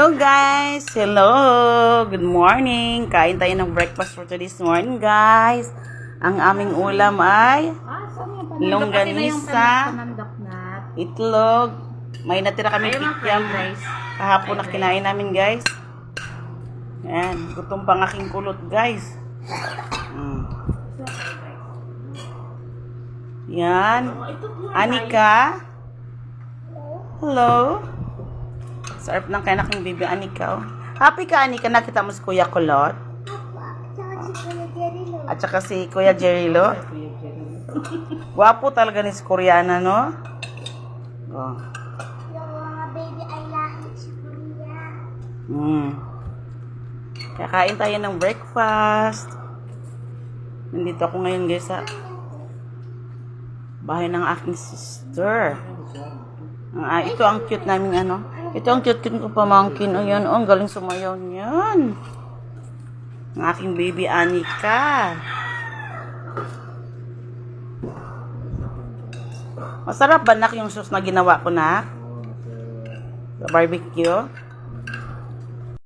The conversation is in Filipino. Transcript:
Hello guys! Hello! Good morning! Kain tayo ng breakfast for this morning guys. Ang aming ulam ay Longganisa. itlog. May natira kami rice. kahapon na kinain namin guys. Yan. Gutom pang aking kulot guys. Mm. Yan. Anika. Hello. Sarap ng kaya aking bibi Anika. oh. Happy ka Anika nakita mo si Kuya Kulot? At saka si Kuya Jerry Lo. Gwapo talaga ni si Koreana, no? Oh. Yung mga baby ay lahit sa Korea. Mm. Kakain tayo ng breakfast. Nandito ako ngayon guys sa bahay ng aking sister. Ah, ito ang cute naming ano. Ito ang cute cute ko pamangkin. Ayan, oh, ang galing sumayaw niyan. Ang aking baby Anika. Masarap ba nak yung sauce na ginawa ko na? Sa barbecue?